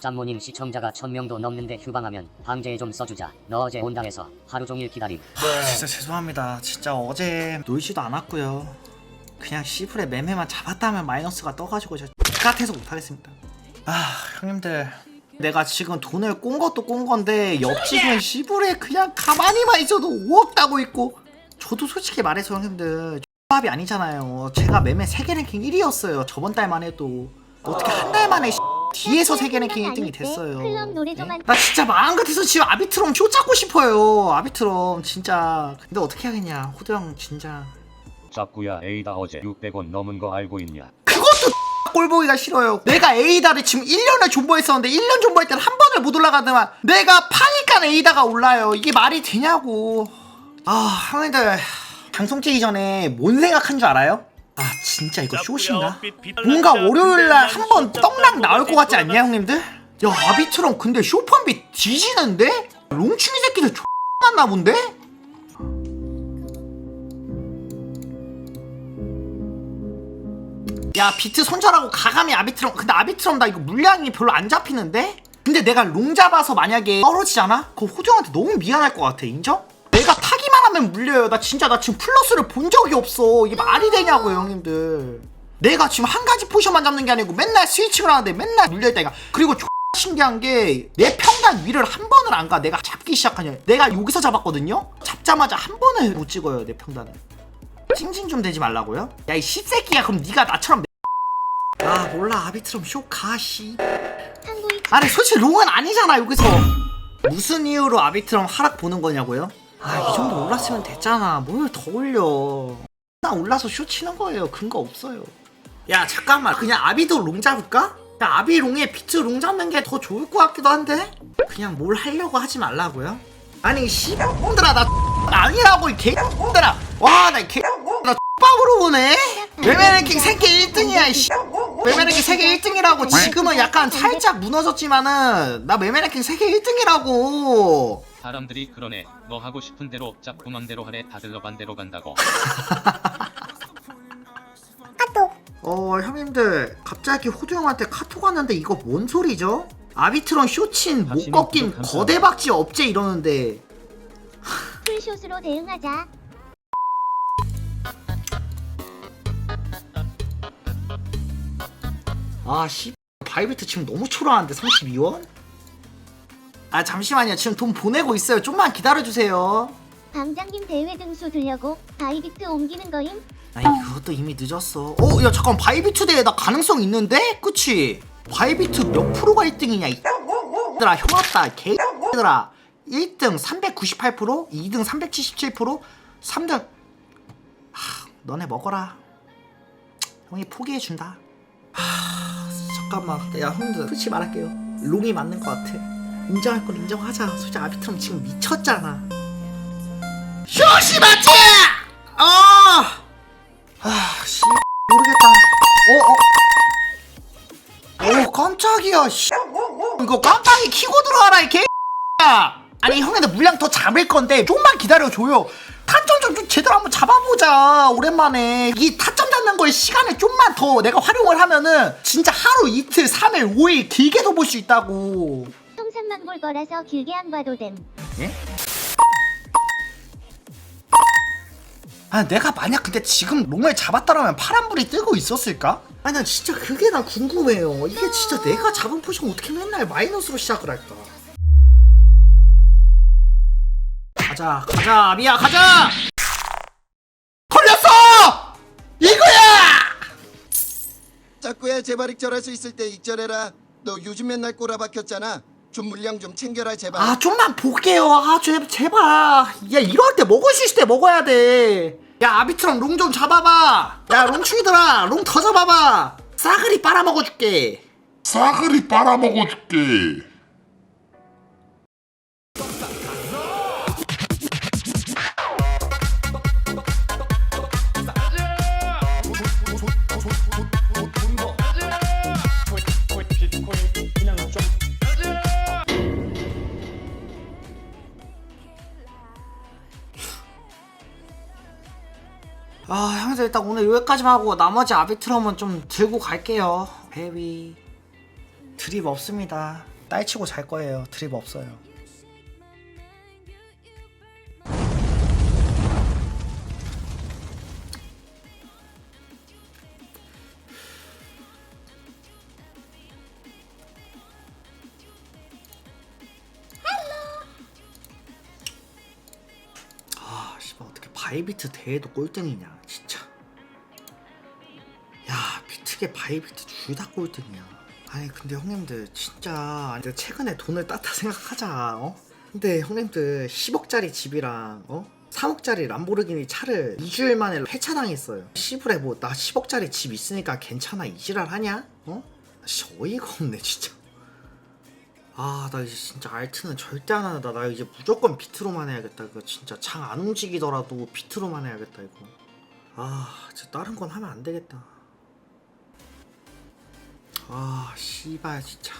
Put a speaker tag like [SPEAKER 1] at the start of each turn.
[SPEAKER 1] 짬모님 시청자가 천명도 넘는데 휴방하면 방제에 좀 써주자. 너 어제 온당에서 하루 종일 기다림.
[SPEAKER 2] 진짜 죄송합니다. 진짜 어제 놀지도 않았고요. 그냥 시플에 매매만 잡았다면 마이너스가 떠가지고 저 X같아서 못하겠습니다. 아 형님들 내가 지금 돈을 꼰 것도 꼰 건데 옆집은 시불에 그냥 가만히만 있어도 5억 따고 있고 저도 솔직히 말해서 형님들 X밥이 아니잖아요. 제가 매매 세계 랭킹 1위였어요. 저번 달만 해도 어떻게 한 달 만에 뒤에서 세계 랭킹 1등이 됐어요.
[SPEAKER 3] 클럽 노래 좀
[SPEAKER 2] 네?
[SPEAKER 3] 한-
[SPEAKER 2] 나 진짜 마음 같아서 지금 아비트롬 쇼 잡고 싶어요. 아비트롬 진짜. 근데 어떻게 하겠냐. 호두 형 진짜.
[SPEAKER 4] 짝구야 에이다 어제 600원 넘은 거 알고 있냐?
[SPEAKER 2] 그것도 꼴보기가 싫어요. 내가 에이다를 지금 1년을 존버했었는데 1년 존버할 때는 한 번을 못 올라가더만 내가 파니까 에이다가 올라요. 이게 말이 되냐고. 아 형님들 방송 찍기 전에 뭔 생각한 줄 알아요? 아 진짜 이거 쇼신가? 뭔가 월요일날 한 번 떡락 나올 것 같지 않냐 형님들? 야 아비트럼 근데 쇼판비 뒤지는데? 롱충이 새끼들 X 만나 본데? 야 비트 손절하고 가감이 아비트럼 근데 아비트럼 나 이거 물량이 별로 안 잡히는데? 근데 내가 롱 잡아서 만약에 떨어지잖아? 그거 호정한테 너무 미안할 것 같아 인정? 하면 물려요. 나 진짜 나 지금 플러스를 본 적이 없어. 이게 말이 되냐고요 형님들. 내가 지금 한 가지 포션만 잡는 게 아니고 맨날 스위칭을 하는데 맨날 물려있다니까 그리고 X 신기한 게 내 평단 위를 한 번을 안 가. 내가 잡기 시작하냐. 내가 여기서 잡았거든요? 잡자마자 한 번을 못 찍어요 내 평단을. 찡찡 좀 대지 말라고요? 야이 씹새끼야. 그럼 네가 나처럼 아 몰라. 아비트럼 쇼가 씨.
[SPEAKER 3] 한국이
[SPEAKER 2] 아니 솔직히 롱은 아니잖아 여기서. 무슨 이유로 아비트럼 하락 보는 거냐고요? 아 이 정도 올랐으면 됐잖아. 뭘 더 올려. 나 올라서 쇼 치는 거예요. 근거 없어요. 야 잠깐만. 그냥 아비도 롱 잡을까? 야 아비 롱에 비트 롱 잡는 게 더 좋을 것 같기도 한데? 그냥 뭘 하려고 하지 말라고요? 아니 씨X들아 나 아니라고 이 개X들아. 와나 개... 나 X밥으로 보네. 매매랭킹 세계 1등이야 이씨. 매매랭킹 세계 1등이라고. 지금은 약간 살짝 무너졌지만은 나 매매랭킹 세계 1등이라고
[SPEAKER 5] 사람들이 그러네. 너 하고 싶은 대로 짝구 맘대로 하래. 다들 너 반대로 간다고.
[SPEAKER 2] 어 형님들 갑자기 호두 형한테 카톡 왔는데 이거 뭔 소리죠? 아비트론 쇼친 못 꺾인 거대 박쥐 업체 이러는데
[SPEAKER 3] 풀숏으로 대응하자.
[SPEAKER 2] 아씨 바이비트 지금 너무 초라한데 32원? 아 잠시만요. 지금 돈 보내고 있어요. 좀만 기다려주세요.
[SPEAKER 3] 방장님 대회 등수 들려고 바이비트 옮기는 거임?
[SPEAKER 2] 아니 그것도 이미 늦었어. 어? 야 잠깐. 바이비트 대회 나 가능성 있는데? 그치? 바이비트 몇 프로가 1등이냐 이 들아 형 왔다. 개들아. 1등 398% 2등 377% 3등. 하, 너네 먹어라. 형이 포기해준다. 하, 잠깐만. 야 형들 솔직히 말할게요. 롱이 맞는 것 같아 인정할 건 인정하자 솔직히 아비트럼 지금 미쳤잖아 쇼시 맞지? 어! 아, 씨, 모르겠다. 어, 어. 오, 깜짝이야, 씨. 이거 깜빡이 키고 들어와라, 이 개. 야 아니, 형한테 물량 더 잡을 건데, 좀만 기다려 줘요. 타점 좀, 좀 제대로 한번 잡아보자, 오랜만에. 이 타점 잡는 거에 시간을 좀만 더 내가 활용을 하면은, 진짜 하루, 이틀, 3일, 5일 길게도 볼 수 있다고.
[SPEAKER 3] 통산만 볼 거라서 길게 안 봐도 됨.
[SPEAKER 2] 아 내가 만약 근데 지금 롱을 잡았다라면 파란불이 뜨고 있었을까? 아니 난 진짜 그게 나 궁금해요. 이게 진짜 내가 잡은 포션 어떻게 맨날 마이너스로 시작을 할까? 가자 가자 아비야 가자! 걸렸어! 이거야!
[SPEAKER 6] 짝구야 제발 익절할 수 있을 때 익절해라. 너 요즘 맨날 꼬라 박혔잖아 좀 물량 좀 챙겨라 제발.
[SPEAKER 2] 아 좀만 볼게요. 아 제, 제발. 야 이럴 때 먹을 수 있을 때 먹어야 돼야 아비트랑 롱좀 잡아봐. 야 롱충이들아 롱 더 잡아봐. 싸그리 빨아먹어줄게.
[SPEAKER 7] 싸그리 빨아먹어줄게.
[SPEAKER 2] 아 형들 일단 오늘 여기까지만 하고 나머지 아비트럼은 좀 들고 갈게요. 베비. 드립 없습니다. 딸치고 잘 거예요. 드립 없어요. 아 씨발 어떻게 바이비트 대회도 꼴등이냐 진짜 야 비트계 바이비트 둘다 꼴등이야 아니 근데 형님들 진짜 근데 최근에 돈을 땄다 생각하자 어? 근데 형님들 10억짜리 집이랑 어? 3억짜리 람보르기니 차를 2주일 만에 폐차당했어요 시부레 뭐나 10억짜리 집 있으니까 괜찮아 이지랄 하냐? 어? 씨 어이가 없네 진짜 아 나 이제 진짜 알트는 절대 안 한다 나 이제 무조건 비트로만 해야겠다 이거 진짜 창안 움직이더라도 비트로만 해야겠다 이거 아 진짜 다른 건 하면 안 되겠다 아 씨발 진짜